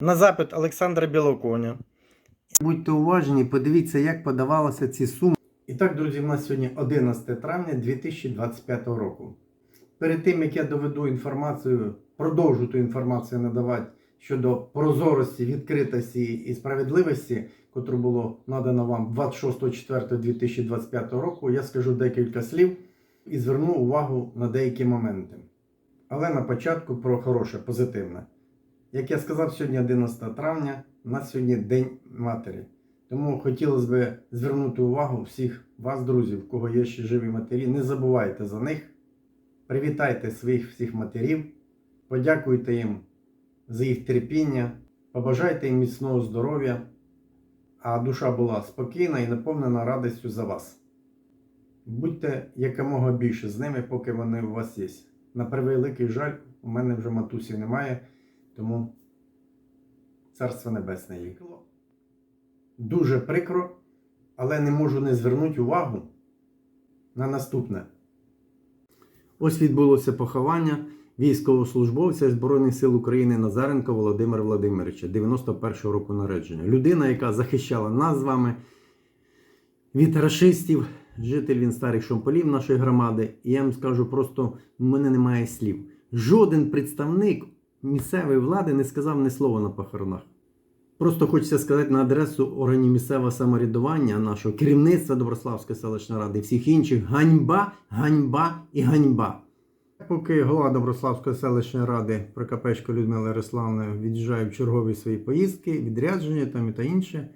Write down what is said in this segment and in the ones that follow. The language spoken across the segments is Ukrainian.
На запит Олександра Білоконя. Будьте уважні, подивіться, як подавалися ці суми. І так, друзі, в нас сьогодні 11 травня 2025 року. Перед тим, як я доведу інформацію, продовжу ту інформацію надавати щодо прозорості, відкритості і справедливості, котру було надано вам 26.04.2025 року, я скажу декілька слів і зверну увагу на деякі моменти. Але на початку про хороше, позитивне. Як я сказав, сьогодні 11 травня, у нас сьогодні День Матері. Тому хотілося б звернути увагу всіх вас, друзів, кого є ще живі матері. Не забувайте за них. Привітайте своїх всіх матерів, подякуйте їм за їх терпіння, побажайте їм міцного здоров'я, а душа була спокійна і наповнена радістю за вас. Будьте якомога більше з ними, поки вони у вас є. На превеликий жаль, у мене вже матусі немає, тому царство небесне їй. Дуже прикро, але не можу не звернути увагу на наступне. Ось відбулося поховання військовослужбовця Збройних сил України Назаренко Володимира Владимировича, 91-го року народження. Людина, яка захищала нас з вами від рашистів, житель він старих шомполів нашої громади. І я вам скажу просто: в мене немає слів. Жоден представник місцевої влади не сказав ні слова на похоронах. Просто хочеться сказати на адресу органів місцевого самоврядування, нашого керівництва Доброславської селищної ради і всіх інших ганьба, ганьба і ганьба. Поки голова Доброславської селищної ради Прокопечко Людмила Ярославна від'їжджає в чергові свої поїздки, відрядження там і та інше,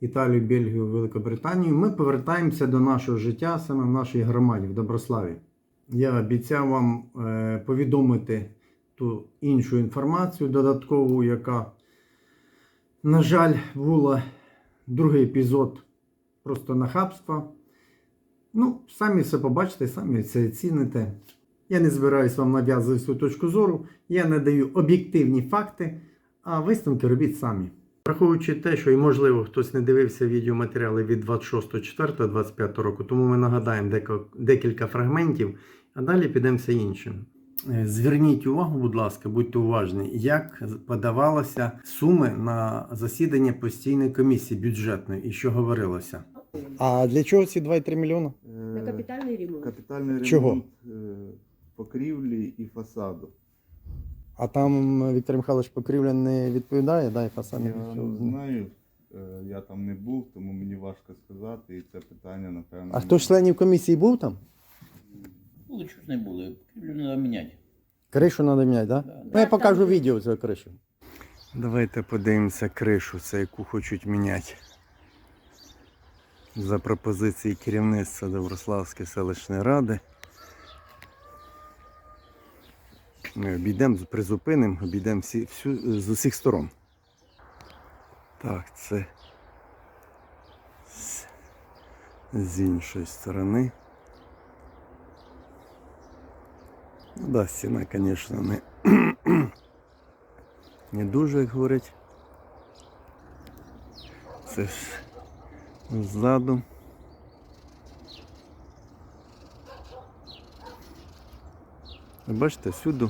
Італію, Бельгію, Великобританію, ми повертаємося до нашого життя саме в нашій громаді, в Доброславі. Я обіцяв вам е, повідомити ту іншу інформацію додаткову, яка на жаль, була другий епізод просто нахабства. Ну, самі все побачите, самі це оціните. Я не збираюсь вам нав'язувати свою точку зору, я надаю об'єктивні факти, а висновки робіть самі. Враховуючи те, що і можливо хтось не дивився відеоматеріали від 26.04.25 року, тому ми нагадаємо декілька фрагментів, а далі підемося іншим. Е, Зверніть увагу, будь ласка, будьте уважні, як подавалися суми на засідання постійної комісії бюджетної і що говорилося. А для чого ці 2,3 мільйони? На Е, капітальний ремонт. Капітальний ремонт е, покрівлі і фасаду. А там Віктор Михайлович Покрівля не відповідає, да, і фасад не Я відповідає. не знаю, я там не був, тому мені важко сказати, і це питання, напевно. А хто з членів комісії був там? Були чого ж не були, покрівлю треба міняти. Кришу треба міняти, так? Да. Ну, я покажу відео цього кришу. Давайте подивимося кришу, це яку хочуть міняти. За пропозиції керівництва Доброславської селищної ради. Ми обійдемо, призупинимо, обійдемо всі, всю, з усіх сторон. Так, це з, з іншої сторони. Ну да, стіна, звісно, не, не дуже, як говорять. Це ж ззаду. Бачите, всюди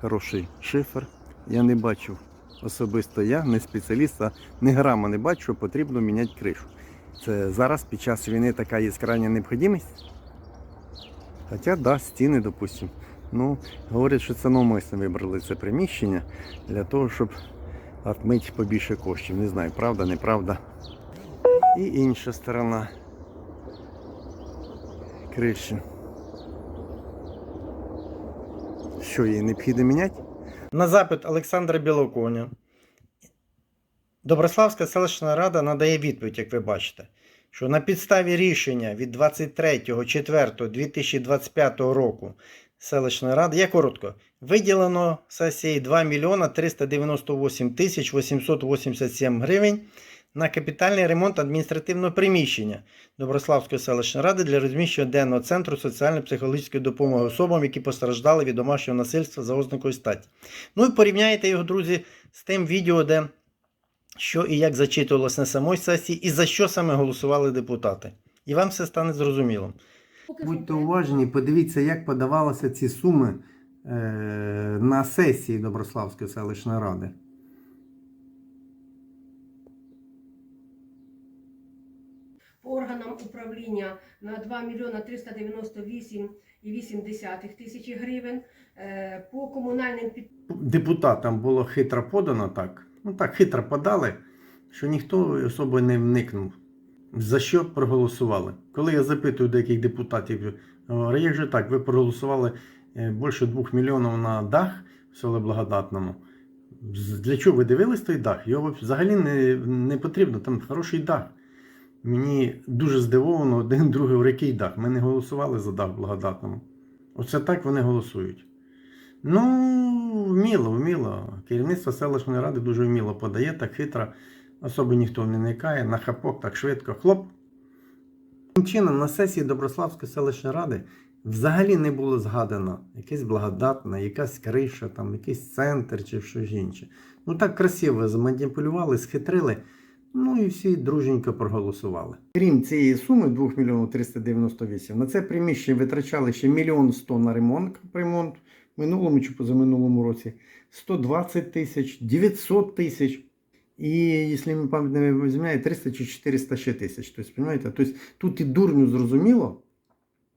хороший шифер. Я не бачив особисто я, не спеціаліст, а не грама не бачу, потрібно міняти кришу. Це зараз під час війни така є крайня необхідність. Хоча, да, стіни, допустимо. Ну, говорять, що це навмисно вибрали це приміщення для того, щоб отмити побільше коштів. Не знаю, правда, неправда. І інша сторона криші. Що її необхідно міняти? На запит Олександра Білоконя. Доброславська селищна рада надає відповідь, як ви бачите, що на підставі рішення від 23.04.2025 року селищної ради, я коротко, виділено сесії 2 мільйона 398 тисяч 887 гривень на капітальний ремонт адміністративного приміщення Доброславської селищної ради для розміщення денного центру соціально-психологічної допомоги особам, які постраждали від домашнього насильства за ознакою статі. Ну і порівняйте його, друзі, з тим відео, де що і як зачитувалося на самій сесії, і за що саме голосували депутати. І вам все стане зрозуміло покажу. Будьте уважні, подивіться, як подавалися ці суми е, на сесії Доброславської селищної ради. Органам управління на 2 мільйона 398,8 тисячі гривень. Е, по комунальним підприємствам. Депутатам було хитро подано так. Ну так, хитро подали, що ніхто особо не вникнув. За що проголосували? Коли я запитую деяких депутатів, як же так, ви проголосували е, більше 2 мільйонів на дах в селі Благодатному. Для чого ви дивились той дах? Його взагалі не, не потрібно, там хороший дах. Мені дуже здивовано один другий який дах. Ми не голосували за дах в благодатному. Оце так вони голосують. Ну, вміло, вміло. Керівництво селищної ради дуже вміло подає, так хитро. Особо ніхто не никає, на хапок так швидко, хлоп. Таким чином, на сесії Доброславської селищної ради взагалі не було згадано якесь благодатне, якась криша, там, якийсь центр чи щось інше. Ну так красиво зманіпулювали, схитрили. Ну і всі друженько проголосували. Крім цієї суми 2 мільйонів 398, на це приміщення витрачали ще мільйон 100 на ремонт, ремонт в минулому чи позаминулому році, 120 тисяч, 900 тисяч. І, якщо ми пам'ять не візьмає, 300 чи 400 ще тисяч. Тобто, розумієте? Тобто, тут і дурню зрозуміло,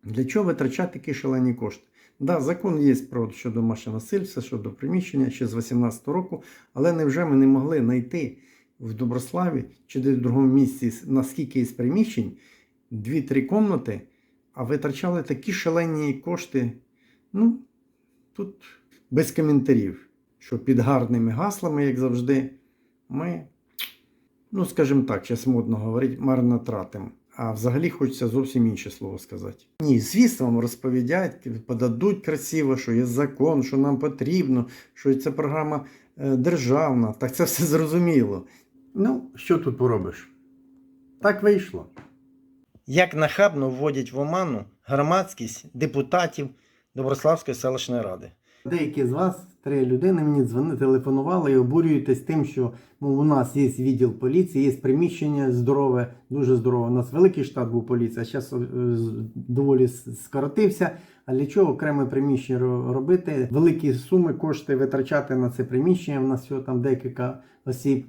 для чого витрачати такі шалені кошти. Да, закон є про щодо машиносильства, щодо приміщення ще з 18 року, але невже ми не могли знайти в Доброславі чи десь в другому місці наскільки є приміщень, 2-3 комнати, а витрачали такі шалені кошти. Ну, тут без коментарів, що під гарними гаслами, як завжди, ми, ну, скажімо так, зараз модно говорити, марно тратимо. А взагалі хочеться зовсім інше слово сказати. Ні, звісно, вам розповідають, подадуть красиво, що є закон, що нам потрібно, що ця програма е, державна. Так це все зрозуміло. Ну, що тут поробиш? Так вийшло. Як нахабно вводять в оману громадськість депутатів Доброславської селищної ради. Деякі з вас, три людини, мені дзвонили, телефонували і обурюєтесь тим, що мов, у нас є відділ поліції, є приміщення здорове, дуже здорове. У нас великий штат був поліції, а зараз доволі скоротився. А для чого окреме приміщення робити? Великі суми кошти витрачати на це приміщення. У нас всього там декілька осіб.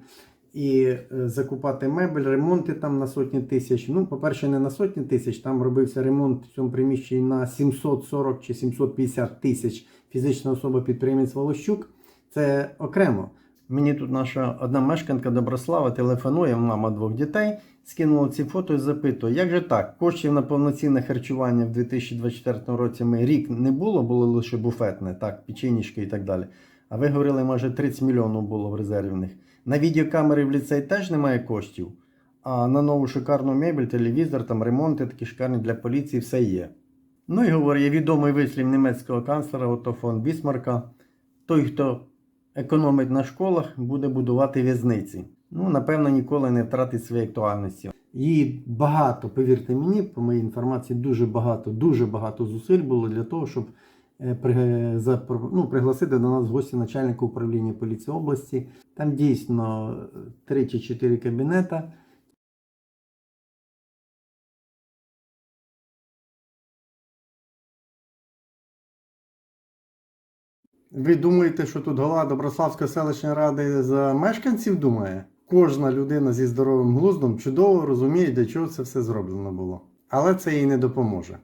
І е, закупати мебель, ремонти там на сотні тисяч. Ну, по-перше, не на сотні тисяч, там робився ремонт в цьому приміщенні на 740 чи 750 тисяч фізична особа підприємець Волощук. Це окремо. Мені тут наша одна мешканка Доброслава телефонує, мама двох дітей, скинула ці фото і запитує, як же так, коштів на повноцінне харчування в 2024 році ми рік не було, було лише буфетне, так, печенішки і так далі. А ви говорили, майже 30 мільйонів було в резервних. На відеокамери в ліцей теж немає коштів. А на нову шикарну мебель, телевізор, там ремонти такі шикарні для поліції, все є. Ну і говорю, є відомий вислів німецького канцлера Отто фон Бісмарка. Той, хто економить на школах, буде будувати в'язниці. Ну, напевно, ніколи не втратить своєї актуальності. Її багато, повірте мені, по моїй інформації, дуже багато, дуже багато зусиль було для того, щоб е, ну, пригласити до нас гості начальника управління поліції області. Там дійсно 3 чи 4 кабінета. Ви думаєте, що тут голова Доброславської селищної ради за мешканців думає? Кожна людина зі здоровим глуздом чудово розуміє, для чого це все зроблено було. Але це їй не допоможе.